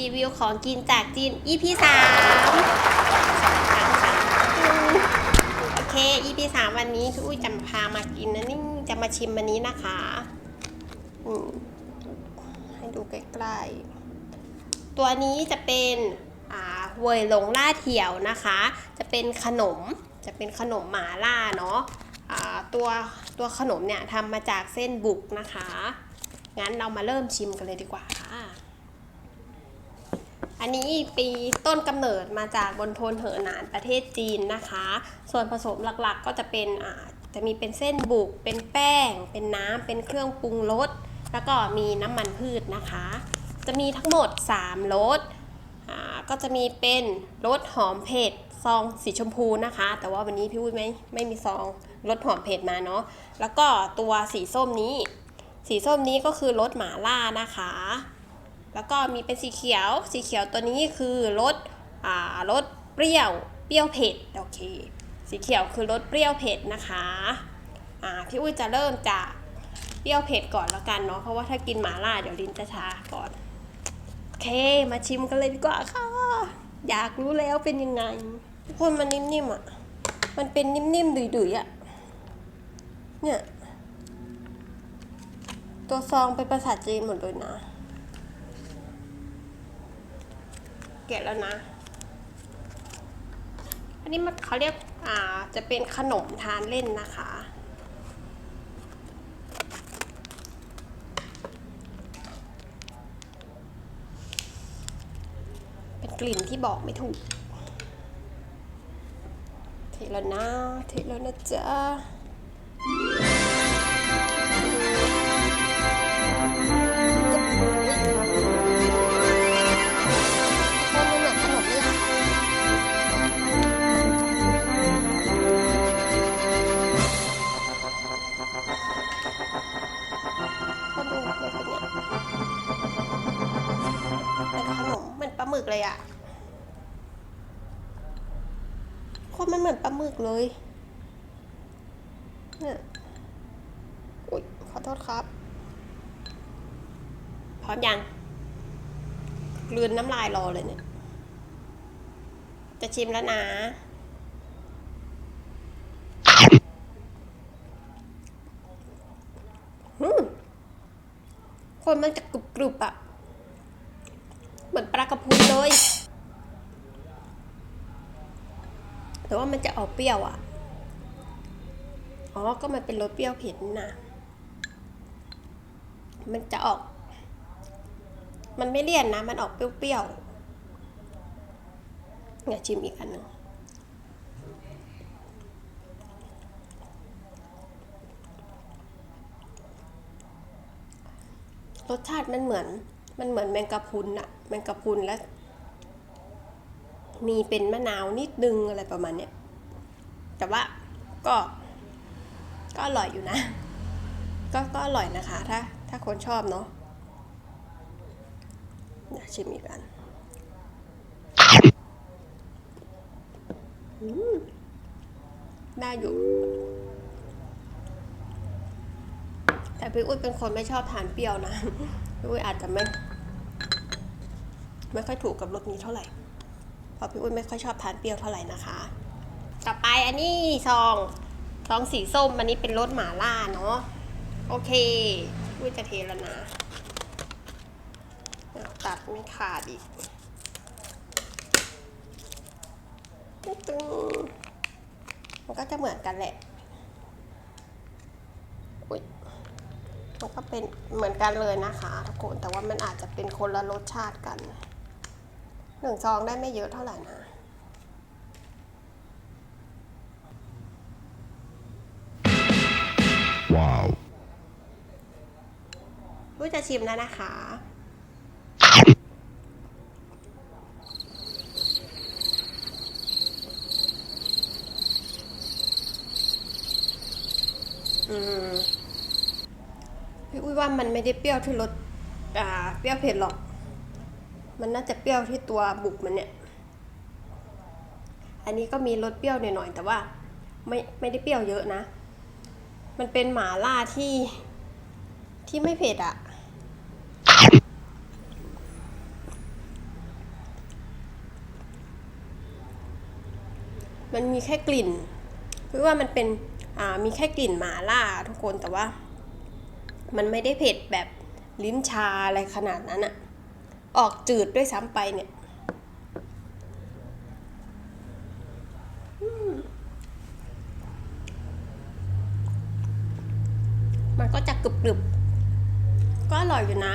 รีวิวของกินจากจีน EP สามโอเค EP สามวันนี้พี่อุ้ยจะพามากินนะนี่จะมาชิมวันนี้นะคะให้ดูใกล้ๆ ตัวนี้จะเป็นเวยหลงล่าเถี่ยวนะคะ จะเป็นขนม จะเป็นขนมหมาล่าเนาะตัวตัวขนมเนี่ยทำมาจากเส้นบุกนะคะ งั้นเรามาเริ่มชิมกันเลยดีกว่าค่ะ อันนี้ปีต้นกำเนิดมาจากบนทนเหอหนานประเทศจีนนะคะ ส่วนผสมหลักๆก็จะเป็นจะมีเป็นเส้นบุก เป็นแป้ง เป็นน้ำ เป็นเครื่องปรุงรส แล้วก็มีน้ำมันพืชนะคะ จะมีทั้งหมด 3รสก็จะมีเป็นรสหอมเผ็ดซองสีชมพูนะคะ แต่ว่าวันนี้พี่วุ้ยไม่ไม่มีซองรสหอมเผ็ดมาเนาะ แล้วก็ตัวสีส้มนี้ สีส้มนี้ก็คือรสหมาล่านะคะ แล้วก็มีเป็นสีเขียว สีเขียวตัวนี้คือรสอ่ารสเปรี้ยว เปรี้ยวเผ็ด โอเค สีเขียวคือรสเปรี้ยวเผ็ดนะคะ อ่า พี่อุ้ยจะเริ่มจากเปรี้ยวเผ็ดก่อนแล้วกันเนาะ เพราะว่าถ้ากินหมาล่าเดี๋ยวลิ้นจะชาก่อน โอเค มาชิมกันเลยดีกว่าค่ะ อยากรู้แล้วเป็นยังไง ทุกคนมันนิ่มๆอะ มันเป็นนิ่มๆดุยๆอะ เนี่ย ตัวซองเป็นภาษาจีนหมดเลยนะ แกะแล้วนะ อันนี้มันเขาเรียกอ่าจะเป็นขนมทานเล่นนะคะ เป็นกลิ่นที่บอกไม่ถูก เทแล้วนะ เทแล้วนะจ๊ะ อนปลาหมึกเลยอะคนมันเหมือนปลาหมึกเลยเนี่ยอุ๊ยขอโทษครับพร้อมยังกลืนน้ำลายรอเลยเนี่ย จะชิมแล้วนะ คนมันจะกรุบกรุบอะ เหมือนปลากระพุนเลย แต่ว่ามันจะออกเปรี้ยวอะอ๋อ ก็มันเป็นรสเปรี้ยวเผ็ดนี่นะ มันจะออก มันไม่เลี่ยนนะ มันออกเปรี้ยวๆเนี่ยชิมอีกอันหนึ่งรสชาติมันเหมือน มันเหมือนแมงกะพรุนอะแมงกะพรุนแล้วมีเป็นมะนาวนิดนึงอะไรประมาณเนี้ยแต่ว่าก็ก็อร่อยอยู่นะ ก็ก็อร่อยนะคะ ถ้าถ้าคนชอบเนาะเดี๋ยวชิมอีกอันได้อยู่ แต่พี่อุ้ยเป็นคนไม่ชอบทานเปรี้ยวนะพี่อุ้ยอาจจะไม่ ไม่ค่อยถูกกับรสนี้เท่าไหร่เพราะพี่อุ้ยไม่ค่อยชอบทานเปรี้ยวเท่าไหร่นะคะ ต่อไปอันนี้ซองซองสีส้มอันนี้เป็นรสหมาล่าเนาะโอเคอุ้ยจะเทแล้วนะตัดไม่ขาดอีกตึงมันก็จะเหมือนกันแหละอุ๊ยมันก็เป็นเหมือนกันเลยนะคะทุกคนแต่ว่ามันอาจจะเป็นคนละรสชาติกัน หนึ่งซองได้ไม่เยอะเท่าไหร่นะ Wow. รู้จะชิมแล้วนะคะ อืมพี่อุ้ยว่ามันไม่ได้เปรี้ยวที่รสอ่า เปรี้ยวเผ็ดหรอก มันน่าจะเปรี้ยวที่ตัวบุกมันเนี่ย อันนี้ก็มีรสเปรี้ยวหน่อยๆแต่ว่าไม่ไม่ได้เปรี้ยวเยอะนะ มันเป็นหมาล่าที่ที่ไม่เผ็ดอะมันมีแค่กลิ่นคือว่ามันเป็น อ่า มีแค่กลิ่นหมาล่าทุกคนแต่ว่า มันไม่ได้เผ็ดแบบลิ้นชาอะไรขนาดนั้นอะ ออกจืดด้วยซ้ำไปเนี่ยมันก็จะกรึบๆก็อร่อยอยู่นะ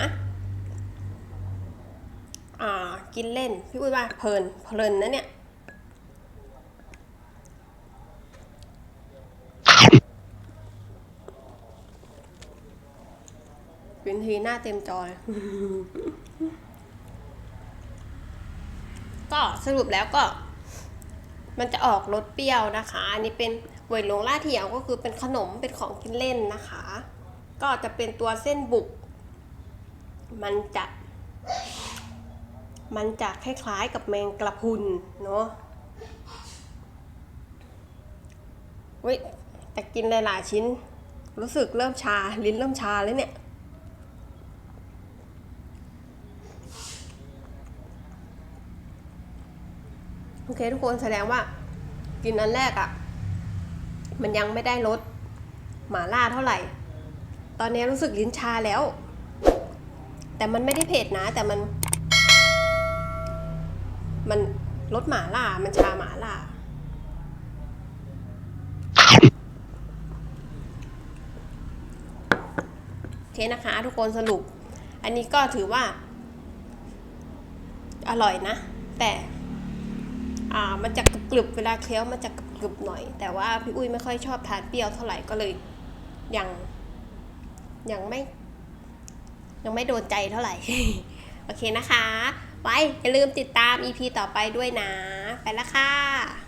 อ่า กินเล่น พี่อุ้ยว่าเพลิน เพลินนะเนี่ย เป็นทีหน้าเต็มจอย ก็สรุปแล้วก็ มันจะออกรสเปรี้ยวนะคะ อันนี้เป็นเวยหลงล่าเถียวก็คือเป็นขนมเป็นของกินเล่นนะคะ ก็จะเป็นตัวเส้นบุก มันจะ มันจะคล้ายๆกับแมงกระพุนเนาะเว้ยแต่กินหลายๆชิ้น รู้สึกเริ่มชา ลิ้นเริ่มชาแล้วเนี่ย เคทุกคนแสดงว่า กินอันแรกอะ่ะ มันยังไม่ได้รสหมาล่าเท่าไหร่ ตอนนี้รู้สึกลิ้นชาแล้ว แต่มันไม่ได้เผ็ดนะ แต่มัน มันรสหมาล่า มันชาหมาล่าโอเคนะคะ ทุกคนสรุป อันนี้ก็ถือว่า อร่อยนะ แต่ อ่ามันจะกรึบเวลาเคี้ยวมันจะกรึบหน่อย แต่ว่าพี่อุ้ยไม่ค่อยชอบทานเปรี้ยวเท่าไหร่ก็เลยยังยังไม่ ยังไม่โดนใจเท่าไหร่ โอเคนะคะ ไว้อย่าลืมติดตาม EP ต่อไปด้วยนะ ไปละค่ะ